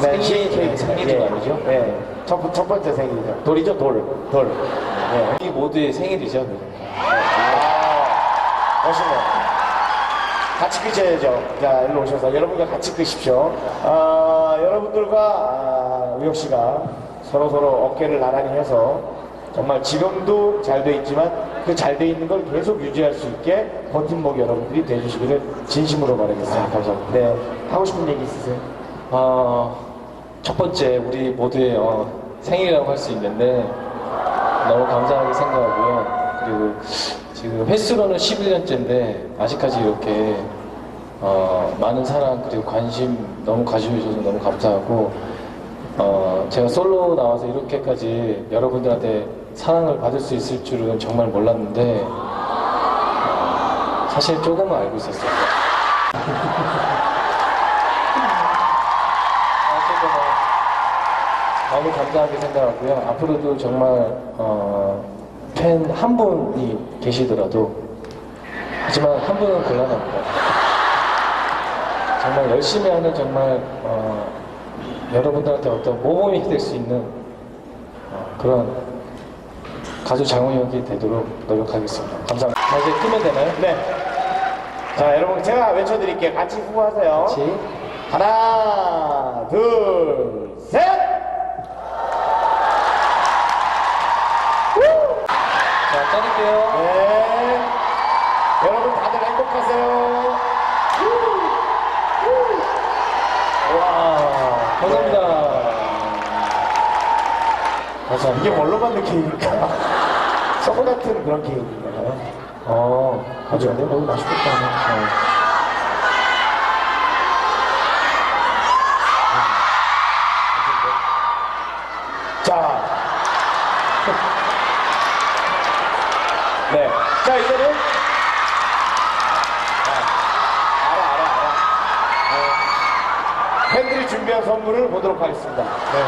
생일, 케이크 생일이 예. 아니죠? 네. 첫, 첫 번째 생일이죠. 돌이죠, 돌. 돌. 네. 이 모두의 생일이죠. 아, 멋있네요. 같이 끄셔야죠. 자, 일로 오셔서 여러분과 같이 끄십시오. 아, 여러분들과 아, 우혁 씨가 서로 서로 어깨를 나란히 해서 정말 지금도 잘 돼 있지만 그 잘 돼 있는 걸 계속 유지할 수 있게 버팀목 여러분들이 돼주시기를 진심으로 바라겠습니다. 아, 감사합니다. 네. 하고 싶은 얘기 있으세요? 어, 첫 번째 우리 모두의 어, 생일이라고 할 수 있는데 너무 감사하게 생각하고요. 그리고 지금 횟수로는 11년째인데 아직까지 이렇게 어, 많은 사랑 그리고 관심 너무 가져주셔서 너무 감사하고 어, 제가 솔로 나와서 이렇게까지 여러분들한테 사랑을 받을 수 있을 줄은 정말 몰랐는데 어, 사실 조금은 알고 있었어요. 너무 감사하게 생각하고요. 앞으로도 정말 어, 팬 한 분이 계시더라도 하지만 한 분은 곤란합니다. 정말 열심히 하는 정말 어, 여러분들한테 어떤 모범이 될 수 있는 어, 그런 가수 장우혁이 되도록 노력하겠습니다. 감사합니다. 자, 이제 끄면 되나요? 네. 자, 여러분 제가 외쳐드릴게요. 같이 후보하세요. 같이. 하나, 둘, 자, 자를게요. 네. 여러분 다들 행복하세요. 와, 감사합니다. 감사합니다. 이게 뭘로 만든 케이크일까? 서브 같은 그런 케이크인가요? 어, 아주 안 너무 맛있겠다. 어. 자. 네. 자, 이제는. 아, 알아, 알아, 알아. 네. 팬들이 준비한 선물을 보도록 하겠습니다. 네.